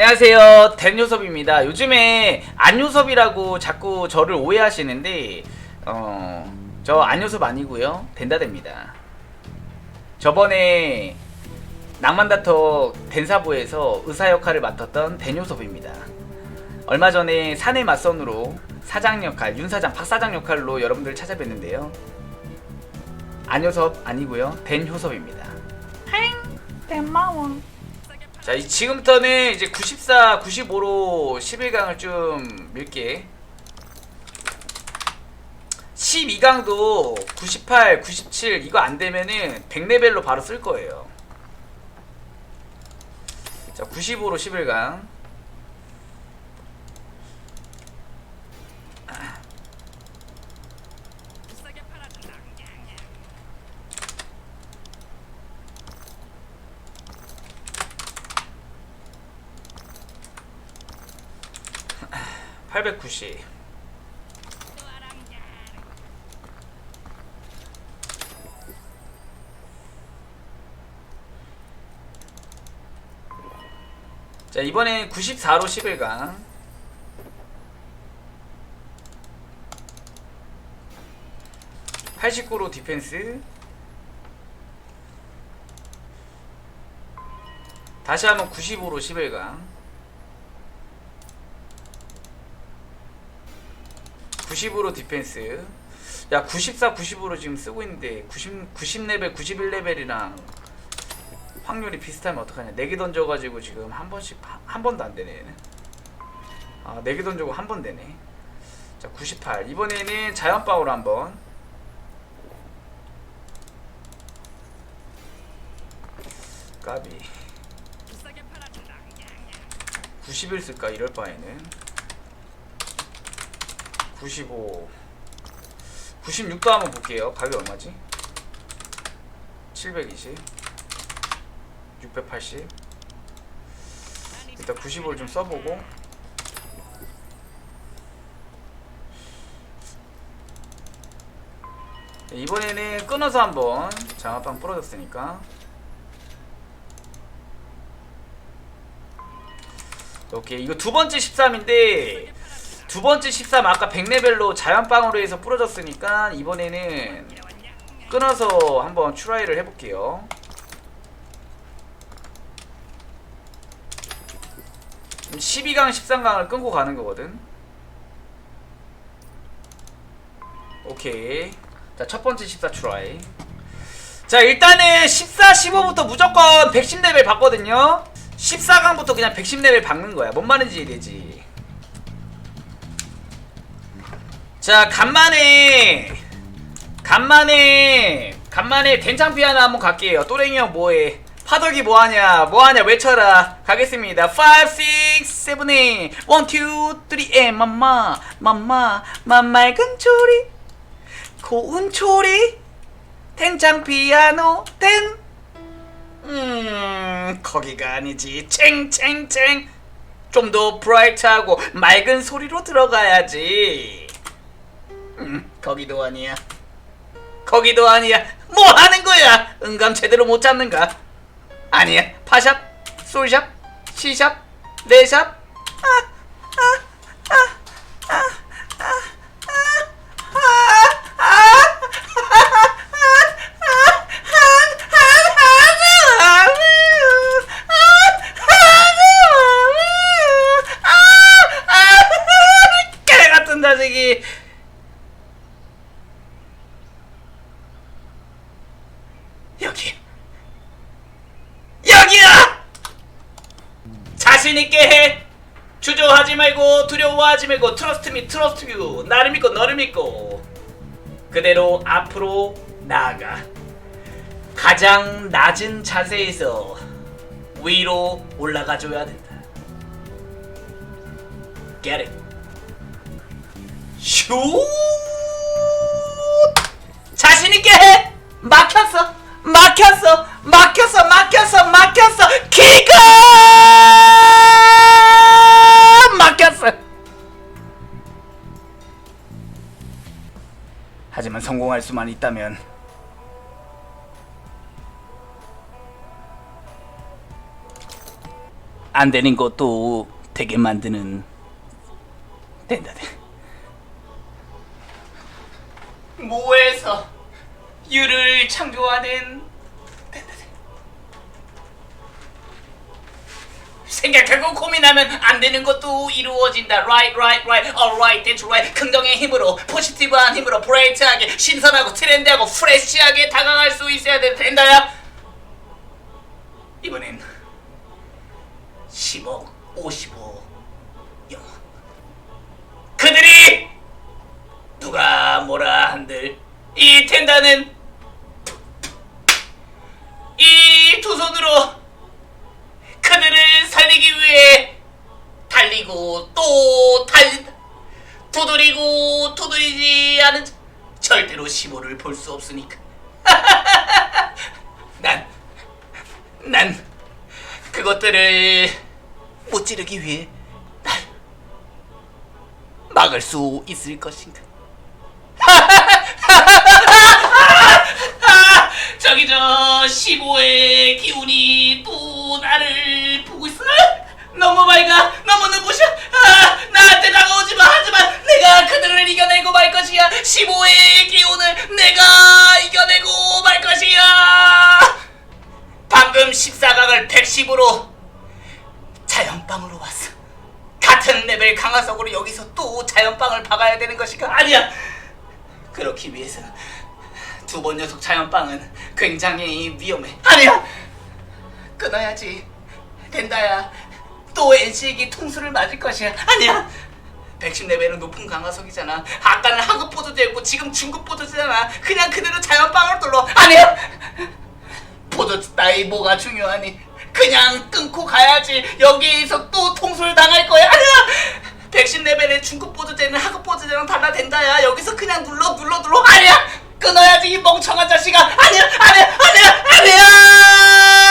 안녕하세요. 댄요섭입니다. 요즘에 안요섭이라고 자꾸 저를 오해하시는데 어 저 안요섭 아니고요. 댄다됩니다. 저번에 낭만다터 댄사부에서 의사 역할을 맡았던 댄요섭입니다. 얼마 전에 사내 맞선으로 사장 역할 윤사장 박사장 역할로 여러분들 찾아뵀는데요. 안요섭 아니고요. 댄효섭입니다. 고마워. 자, 이 지금부터는 이제 94, 95로 11강을 좀 밀게. 12강도 98, 97 이거 안 되면은 100레벨로 바로 쓸 거예요. 자, 95로 11강. (890) 자 이번엔 94로 11강. 89로 디펜스. 다시 한번 95로 11강 90으로 디펜스. 야 94, 90으로 지금 쓰고 있는데 90, 90레벨, 91레벨이랑 확률이 비슷하면 어떡하냐. 4개 던져가지고 지금 한 번씩 한, 한 번도 안 되네 얘는. 아 4개 던져고 한 번 되네. 자 98 이번에는 자연빵으로 한번. 까비. 90일 쓸까? 이럴 바에는 95 96도 한번 볼게요. 가격이 얼마지? 720 680 일단 95를 좀 써보고. 네, 이번에는 끊어서 한번 장화빵 부러졌으니까. 오케이 이거 두 번째 13인데 두 번째 13 아까 100레벨로 자연빵으로 해서 부러졌으니까 이번에는 끊어서 한번 추라이를 해볼게요. 12강 13강을 끊고 가는 거거든. 오케이. 자 첫 번째 14 추라이. 자 일단은 14, 15부터 무조건 110레벨 받거든요. 14강부터 그냥 110레벨 박는 거야. 뭔 말인지 이해되지 자 간만에. 간만에. 간만에 된장피 하나 한번 갈게요. 또랭이 형 뭐해? 파덕이 뭐하냐? 뭐하냐? 외쳐라. 가겠습니다. 5, 6, 7, 8 1, 2, 3, 에 맘마 맘마 맘맑은 초리. 고운 초리. 된장 피아노 된 음, 거기가 아니지. 챙챙챙. 좀 더 브라이트하고 맑은 소리로 들어가야지. 음, 거기도 아니야. 거기도 아니야. 뭐 하는 거야? 음감 제대로 못 잡는가? 아니야. 파샵, 솔샵, 시샵, 레샵. 아, 아, 아, 아, 아, 아, 아, 아. 개 같은 자식이 여기 여기야 자신 있게 해 주저하지 말고 두려워하지 말고 트러스트 미 트러스트 유 나를 믿고 너를 믿고 그대로 앞으로 나아가 가장 낮은 자세에서 위로 올라가 줘야 된다. Get it. 슛! 자신 있게 해. 막혔어. 막혔어. 막혔어. 막혔어. 막혔어. 성공할 수만 있다면 안 되는 것도 되게 만드는 된다 돼. 무에서 유를 창조하는 된다 돼. 생각하고 고민하면 안 되는 것도 이루어진다. Right, right, right. Alright, that's right. 긍정의 힘으로, 포지티브한 힘으로 브레이트하게, 신선하고 트렌디하고 프레시하게 다가갈 수 있어야 돼. 된다야. 이번엔 10억, 55, 영어. 그들이 누가 뭐라 한들 이 텐다는 이 두 손으로 그들을 살리기 위해 달리고 또 달린다. 두드리고 두드리지 않은 자, 절대로 시모를 볼수 없으니까. 난, 난 그것들을 못 지르기 위해 날 막을 수 있을 것인가. 아, 저기 저 15의 기운이 또 나를 보고 있어. 너무 맑아. 너무 눈부셔. 아, 나한테 다가오지 마. 하지만 내가 그들을 이겨내고 말 것이야. 15의 기운을 내가 이겨내고 말 것이야. 방금 14강을 110으로 자연빵으로 왔어. 같은 레벨 강화석으로 여기서 또 자연빵을 박아야 되는 것인가? 아니야. 그렇기 위해서 두 번 연속 자연빵은 굉장히 위험해. 아니야. 끊어야지. 된다야. 또 NC에게 통수를 맞을 것이야. 아니야. 110레벨은 높은 강화석이잖아. 아까는 하급 보드제였고 지금 중급 보드제잖아. 그냥 그대로 자연빵을 뚫러. 아니야. 보드 나이 뭐가 중요하니? 그냥 끊고 가야지. 여기에서 또 통수를 당할 거야. 아니야. 110레벨의 중급 보드제는 하급 보드제랑 달라 된다야. 여기서 그냥 눌러 눌러 눌러. 아니야. 끊어야지 이 멍청한 자식아. 아니야. 아니야. 아니야. 아니야.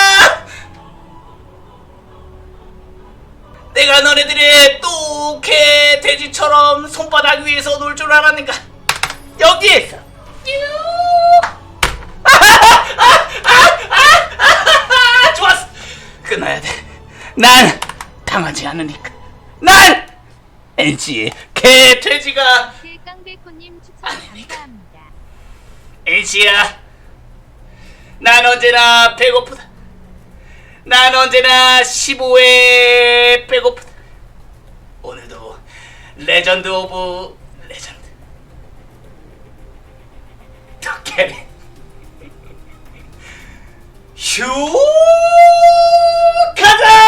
내가 너네들의 또개 돼지처럼 손바닥 위에서 놀 줄 알았는가? 여기에서. 아, 좋았어. 끊어야 돼. 난 당하지 않으니까. 난 NC의 개 돼지가 깡배코님 추천? 감사합니다. NC야. 난 언제나 배고프다. 난 언제나 15회 레전드 오브 레전드. 덕캐리. 휴 가자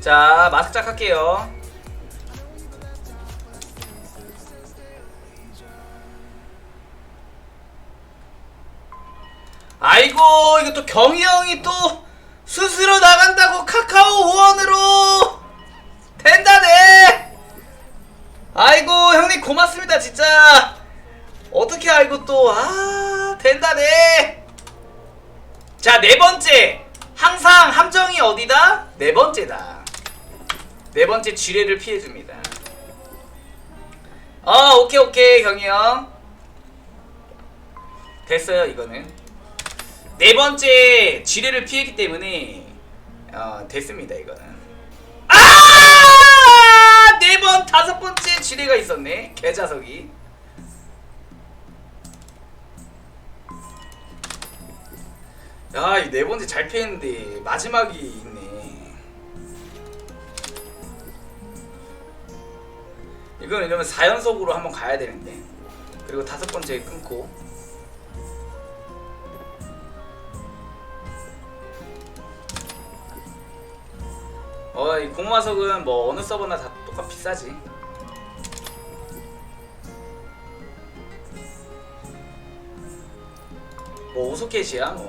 자, 마스크 짝 할게요. 아이고 이거 또 경희 형이 또 스스로 나간다고 카카오 후원으로 된다네. 아이고 형님 고맙습니다 진짜. 어떻게 알고 또 아 된다네. 자 네 번째. 항상 함정이 어디다? 네 번째다 네 번째 지뢰를 피해줍니다. 어 오케이 오케이 경희 형. 됐어요 이거는. 네 번째 지뢰를 피했기 때문에 어, 됐습니다 이거는. 아! 네번 다섯 번째 지뢰가 있었네 개자석이. 야, 이 네 번째 잘 피했는데 마지막이 있네. 이건 이러면 4연속으로 한번 가야 되는데. 그리고 다섯 번째 끊고. 어 이 공마석은 뭐 어느 서버나 다 똑같 비싸지. 뭐 오소켓이야 뭐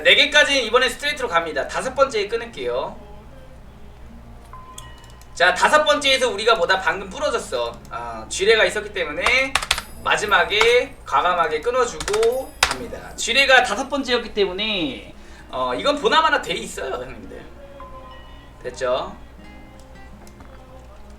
자, 4개까지 이번에 스트레이트로 갑니다. 다섯 번째 끊을게요. 자, 다섯 번째에서 우리가 뭐다 방금 부러졌어. 어, 쥐레가 있었기 때문에 마지막에 과감하게 끊어주고 갑니다. 쥐레가 다섯 번째였기 때문에 어, 이건 보나마나 돼 있어요, 형님들. 됐죠?